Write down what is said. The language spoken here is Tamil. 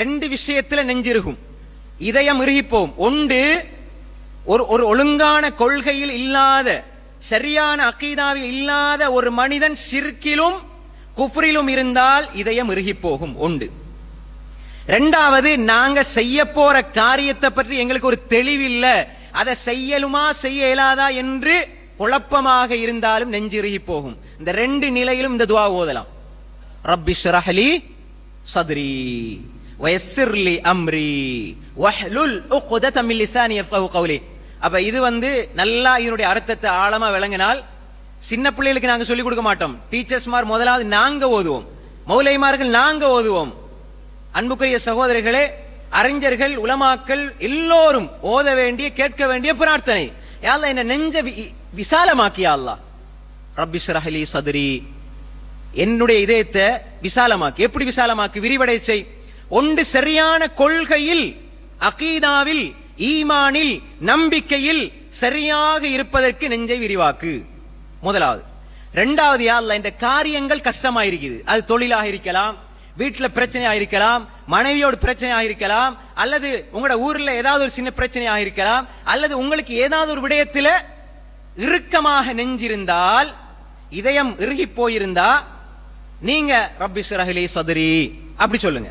ரெண்டு விஷயத்துல நெஞ்சிருகும். இதயம் இறுகிப்போம். ஒன்று ஒரு ஒரு ஒழுங்கான கொள்கையில் இல்லாத சரியான அக்கீதாவில் இல்லாத ஒரு மனிதன் சிற்கிலும் குஃப்ரிலும் இருந்தால் இதயம் இறுகி போகும் உண்டு ரெண்டாவது நாங்க செய்ய போற காரியத்தை பற்றி எங்களுக்கு ஒரு தெளிவில்ல. அதை செய்யலுமா செய்ய இயலாதா என்று குழப்பமாக இருந்தாலும் நெஞ்சிருகி போகும் இந்த ரெண்டு நிலையிலும் இந்த துவா ஓதலாம். ரப்பி ஷ்ரஹ்லி சதுரி. வயஸ்ஸிர்லி அம்ரி வஹ்லுல் உக்தத மின் லிசானி யஃப்கஹு அப்ப இது வந்து நல்லா இதனுடைய அர்த்தத்தை ஆழமா விளங்கினால் சின்ன பிள்ளைகளுக்கு நாங்க சொல்லிக் கொடுக்க மாட்டோம். டீச்சர்ஸ்மார் முதலாவது நாங்க ஓதுவோம். மௌலைமார்கள் நாங்க ஓதுவோம். அன்புக்குரிய சகோதரர்களே அறிஞர்கள் உலமாக்கள் எல்லோரும் ஓத வேண்டிய கேட்க வேண்டிய பிரார்த்தனை. யாழ்லா என்ன நெஞ்ச வி- விசாலமாக்கியா அல்லா? ரப்பி ஷ்ரஹ்லி சதுரி. என்னுடைய இதயத்தை விசாலமாக்கி எப்படி விசாலமாக்கி? விரிவடை செய். ஒன்று சரியான கொள்கையில் அகீதாவில் ஈமானில் நம்பிக்கையில் சரியாக இருப்பதற்கு நெஞ்சை விரிவாக்கு. முதலாவது. ரெண்டாவது யா இந்த காரியங்கள் கஷ்டமாயிருக்குது. அது தொழிலாக இருக்கலாம் வீட்டுல பிரச்சனையாக இருக்கலாம் மனைவியோட பிரச்சனையாக இருக்கலாம் அல்லது உங்களோட ஊர்ல ஏதாவது ஒரு சின்ன பிரச்சனையாக இருக்கலாம் அல்லது உங்களுக்கு ஏதாவது ஒரு விடயத்துல இறுக்கமாக நெஞ்சிருந்தால் இதயம் இறுகி போயிருந்தா நீங்க ரப்பி ஷ்ரஹ்லி சதுரி அப்படி சொல்லுங்க.